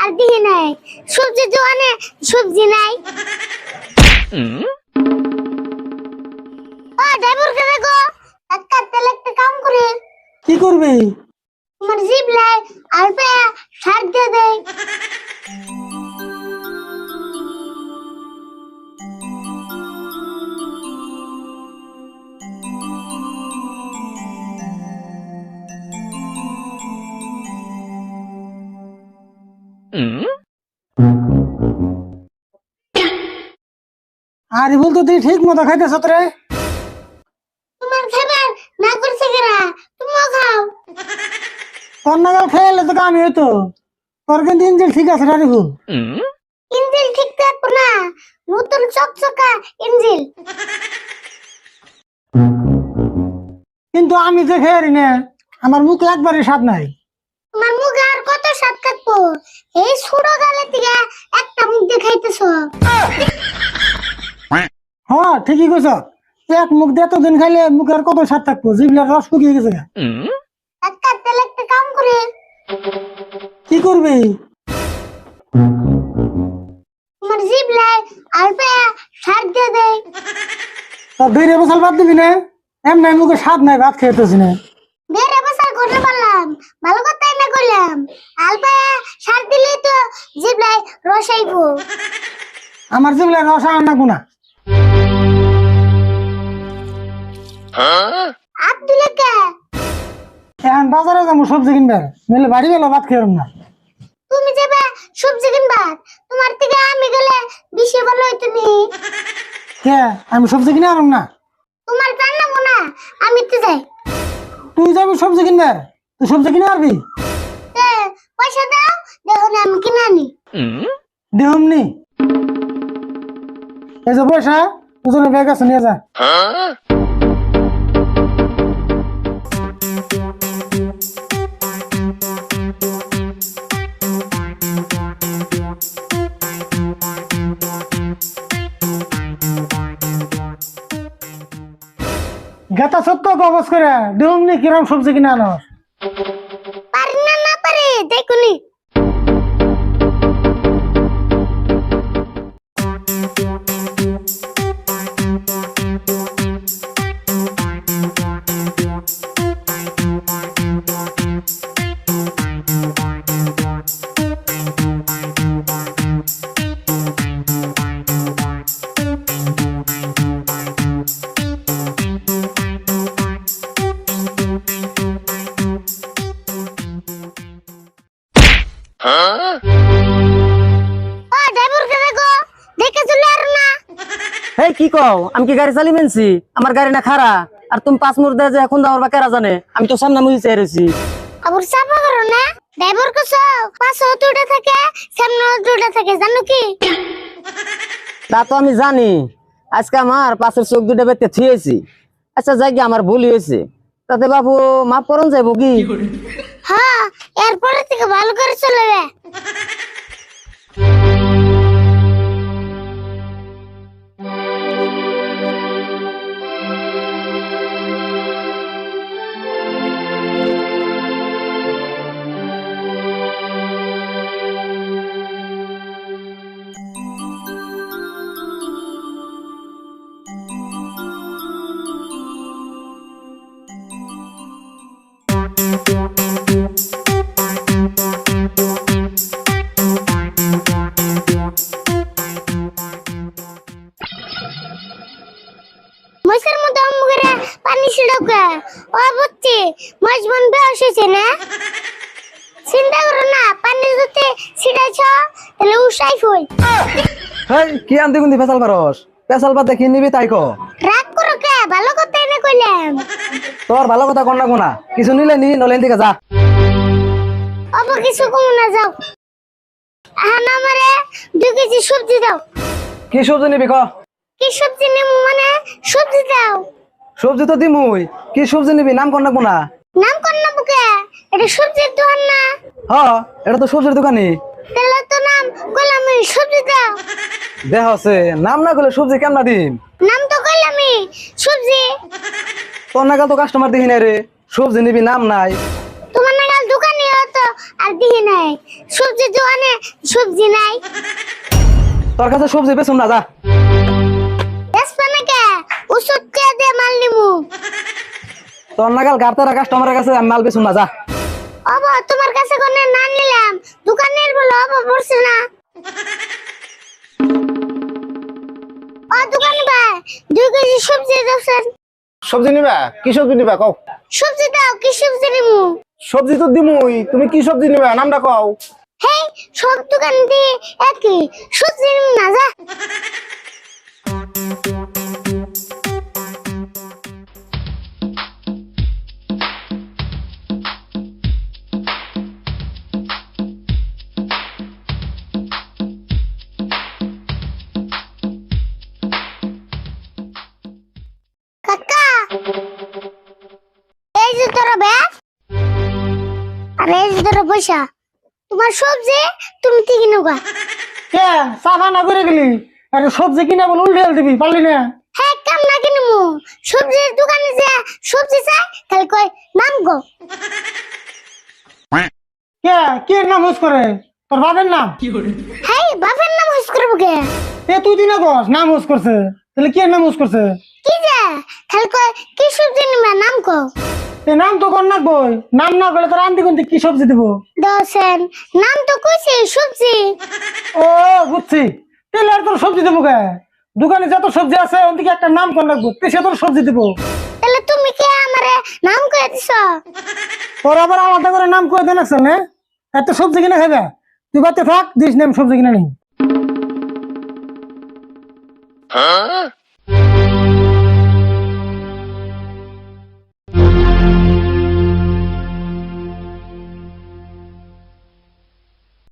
আর দিহি নাই। সবজি দোকানে সবজি নাই। ও ড্রাইভার কে দেখো। একটা তেল একটা কাম করে। কি করবে? তোমার জিপ লাই আর পে সার দিয়ে দেয়। আর বলতো তুই ঠিক মতো খাইতেছ রে তোমার খাবার না করছে কেরা? তুমিও খাও। তোর নাগাল খেয়ে তো কামি হইতো। তোর কিন্তু ইঞ্জিল ঠিক আছে রে রিভু ইঞ্জিল ঠিক থাকব না নতুন চকচকা ইঞ্জিল। কিন্তু আমি যে খেয়ে না আমার মুখ একবারই স্বাদ নাই। তোমার মুখে আর কত স্বাদ থাকব এই ছোট গালে থেকে একটা মুখ দেখাইতেছ? হ্যাঁ ঠিকই কইছ। এক মুখ দিয়ে এতদিন খাইলে মুখের কত স্বাদ থাকব? রস শুকিয়ে গেছে। একটা তেল একটা কাম করে। কি করবি? তোমার জিভ লাই আর পে সার দিয়ে দেয়। দুই রে বসাল বাদ দিবি না? এমনি মুখে স্বাদ নাই ভাত খেতেছি না। বেড়ে বসার করতে পারলাম ভালো কথা না করলাম। আলপা সার দিলে তো জিভ লাই রসাইবো। আমার জিবলার রস আনা গুনা আর দিলে কে এখন বাজারে যাব সবজি কিনবার। নইলে বাড়ি গেলে ভাত খেয়ে না। তুমি যাবে সবজি কিনবা তোমার থেকে আমি গেলে বেশি ভালো হইতো নি। কে? আমি সবজি কিনে আনম না। তোমার জানাব না। আমি তো যাই। তুই যাবি সবজি কিনবার? তুই সবজি কিনে আনবি? তে, পয়সা দাও দেখো না আমি কিনে আনি। দেহমনি এই যে পয়সা দুজনে ব্যাগ আছে নিয়ে যা। গেতা সত্য কবচ করে দেহমনি কিরম সবজি কিনে আনো পারি কি কও? আমি কি গাড়ি চালি মেনছি আমার গাড়ি না খারা আর তুমি পাঁচ দেয় যে এখন দাও বা কেরা জানে? আমি তো সামনে মুই চেয়ে রয়েছি। আবার চাপা করো না। ড্রাইভার কো পাঁচশো দুটা থাকে সামনে দুটা থাকে জানো কি? তা তো আমি জানি। আজকে আমার পাশের চোখ দুটো বেতে থুয়েছি আচ্ছা যাই আমার ভুল হয়েছে। তাতে বাবু মাফ করুন যাইব কি? হ্যাঁ এরপরে থেকে ভালো করে চলবে। মশার মধ্যে অম্মুগরে পানি ছিড়কে। ও বুঝছি মাছ বন বেহস হয়েছে না? চিন্তা করো না পানি যদি ছিড়াইছ তাহলে উসাই ফুল হেই কি আনতে কুন্দি ফেসাল পারস ফেসাল পাতে কি নিবি তাই কো রাগ করো কে ভালো কথা এনে কইলাম তোর ভালো কথা কন না কোনা কিছু নিলে নি নলেন থেকে যা। অব কিছু কম না যাও। আহান আমারে দুই কেজি সবজি দাও। কি সবজি নিবি ক? কি সবজি নেব মানে সবজি দাও। সবজি তো দিমুই। কি সবজি নিবি নাম কন না কোনা নাম না বুকে? এটা সবজির দোকান না? হ এটা তো সবজির দোকানি তাহলে তো নাম কইলাম সবজি দাও। দেহ আছে নাম না করলে সবজি কেমন দিম? নাম তো কইলামই সবজি। তোর নাগাল তো কাস্টমার দেখি নাই রে। সবজি নিবি নাম নাই। তোমার নাগাল দোকানে তো আর দিহি নাই। সবজি দোকানে সবজি নাই। তোর কাছে সবজি বেচুম না যা। ওষুধ কে দিয়ে মাল নিমু? তোর নাগাল গাড়তারা কাস্টমারের কাছে মাল বেচুম না যা। অবা তোমার কাছে কোনে না নিলাম। দোকানের বলে অবা পড়ছে না। ও দোকান ভাই দুই কেজি সবজি দাওছেন সবজি নিবা? কি সবজি নিবা? কও। সবজি দাও কি সবজি নিমু? সবজি তো দিমুই তুমি কি সবজি নিবা? নামটা কও। হেই সব দোকান দিয়ে একই। সবজি নিমু না যা। যে তোর ব্যাগ আর এই যে তোর পয়সা তোমার সবজি তুমি ঠিকই নেবা কে সাফা না করে গেলি? আরে সবজি কিনে বলে উল্টে দিবি পারলি না? হ্যাঁ কাম না কিনমু সবজির দোকানে যে সবজি চাই তাহলে কই নাম গো। কে কে নাম হুস করে? তোর বাবার নাম? হ্যাঁ বাপের নাম হুস করব কে? এ তুই দিনা কস নাম হুস করছে। তাহলে কে নাম হুস করছে? কি যে? তাহলে কই কি সবজি নিবা নাম কো নাম তো কর না বই নাম না করলে তোর আনতে কোনতে কি সবজি দিব? দশেন নাম তো কইছে সবজি। ও বুঝছি। তাহলে আর তোর সবজি দেবো কে? দোকানে যত সবজি আছে ওন থেকে একটা নাম কর লাগবো। সে তোর সবজি দিব। তাহলে তুমি কে আমারে নাম কই দিছ? তোর আবার আলাদা করে নাম করে দেন আছে না। এত সবজি কিনে খাবে তুই বাতে থাক দিস নাম সবজি কিনে নেই